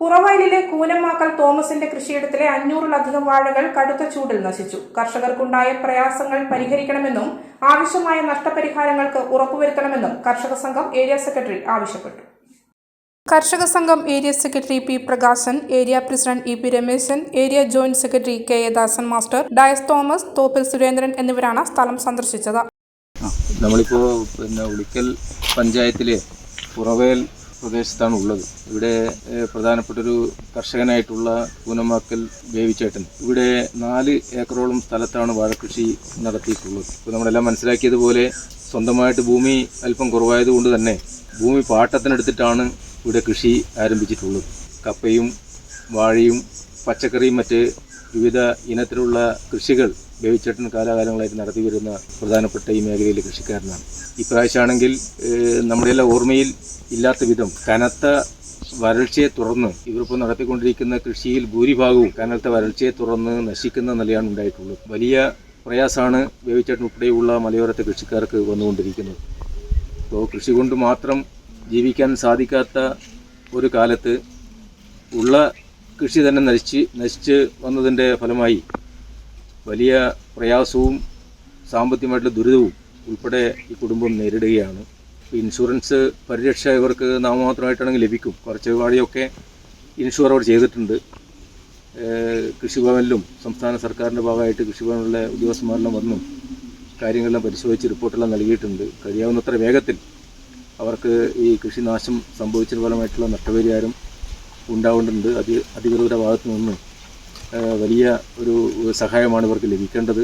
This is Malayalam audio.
പുറവയലിലെ കൂനമാക്കൽ തോമസിന്റെ കൃഷിയിടത്തിലെ അഞ്ഞൂറിലധികം വാഴകൾ കടുത്ത ചൂടിൽ നശിച്ചു. കർഷകർക്കുണ്ടായ പ്രയാസങ്ങൾ പരിഹരിക്കണമെന്നും ആവശ്യമായ നഷ്ടപരിഹാരങ്ങൾക്ക് ഉറപ്പുവരുത്തണമെന്നും കർഷക സംഘം ഏരിയ സെക്രട്ടറി ആവശ്യപ്പെട്ടു. കർഷക സംഘം area secretary P Prakashan area president E P Rameshan area joint secretary K A Dasan master Dias Thomas Thoppil Surendran എന്നിവരാണ് സ്ഥലം സന്ദർശിച്ചത്. നമ്മളിപ്പോൾ പിന്നെ ഉളിക്കൽ പഞ്ചായത്തിലെ പുറവേൽ പ്രദേശത്താണ് ഉള്ളത് ഇവിടെ പ്രധാനപ്പെട്ട ഒരു കർഷകനായിട്ടുള്ള പൂനമാക്കൽ ബേവിച്ചേട്ടൻ ഇവിടെ നാല് ഏക്കറോളം സ്ഥലത്താണ് വാഴക്കൃഷി നടത്തിയിട്ടുള്ളത്. ഇപ്പോൾ നമ്മളെല്ലാം മനസ്സിലാക്കിയതുപോലെ സ്വന്തമായിട്ട് ഭൂമി അല്പം കുറവായതുകൊണ്ട് തന്നെ ഭൂമി പാട്ടത്തിനെടുത്തിട്ടാണ് ഇവിടെ കൃഷി ആരംഭിച്ചിട്ടുള്ളത്. കപ്പയും വാഴയും പച്ചക്കറിയും മറ്റ് വിവിധ ഇനത്തിലുള്ള കൃഷികൾ ബേബിച്ചേട്ടൻ കാലാകാലങ്ങളായിട്ട് നടത്തി വരുന്ന പ്രധാനപ്പെട്ട ഈ മേഖലയിലെ കൃഷിക്കാരനാണ്. ഇപ്രാവശ്യമാണെങ്കിൽ ഏഹ്, നമ്മുടെ എല്ലാം ഓർമ്മയിൽ ഇല്ലാത്ത വിധം കനത്ത വരൾച്ചയെ തുടർന്ന് ഇവരിപ്പോൾ നടത്തിക്കൊണ്ടിരിക്കുന്ന കൃഷിയിൽ ഭൂരിഭാഗവും കനത്ത വരൾച്ചയെ തുടർന്ന് നശിക്കുന്ന നിലയാണ് ഉണ്ടായിട്ടുള്ളത്. വലിയ പ്രയാസമാണ് ബേവിച്ചേട്ടൻ ഉൾപ്പെടെയുള്ള മലയോരത്തെ കൃഷിക്കാർക്ക് വന്നുകൊണ്ടിരിക്കുന്നത്. അപ്പോൾ കൃഷി കൊണ്ട് മാത്രം ജീവിക്കാൻ സാധിക്കാത്ത ഒരു കാലത്ത് ഉള്ള കൃഷി തന്നെ നശിച്ച് നശിച്ച് വന്നതിന്റെ ഫലമായി വലിയ പ്രയാസവും സാമ്പത്തികമായിട്ടുള്ള ദുരിതവും ഉൾപ്പെടെ ഈ കുടുംബം നേരിടുകയാണ്. ഇൻഷുറൻസ് പരിരക്ഷ ഇവർക്ക് നാമമാത്രമായിട്ടാണെങ്കിൽ ലഭിക്കും. കുറച്ച് വഴിയൊക്കെ ഇൻഷുർ അവർ ചെയ്തിട്ടുണ്ട്. കൃഷിഭവനിലും സംസ്ഥാന സർക്കാരിന്റെ ഭാഗമായിട്ട് കൃഷിഭവനിലെ ഉദ്യോഗസ്ഥന്മാരെല്ലാം വന്നും. കാര്യങ്ങളെല്ലാം പരിശോധിച്ച് റിപ്പോർട്ടെല്ലാം നൽകിയിട്ടുണ്ട്. കഴിയാവുന്നത്ര വേഗത്തിൽ അവർക്ക് ഈ കൃഷിനാശം സംഭവിച്ചതിന് ഫലമായിട്ടുള്ള നഷ്ടപരിഹാരം ഉണ്ടാവേണ്ടതുണ്ട്. അധി അധികൃതരുടെ ഭാഗത്തു നിന്ന് വലിയ ഒരു സഹായമാണ് ഇവർക്ക് ലഭിക്കേണ്ടത്.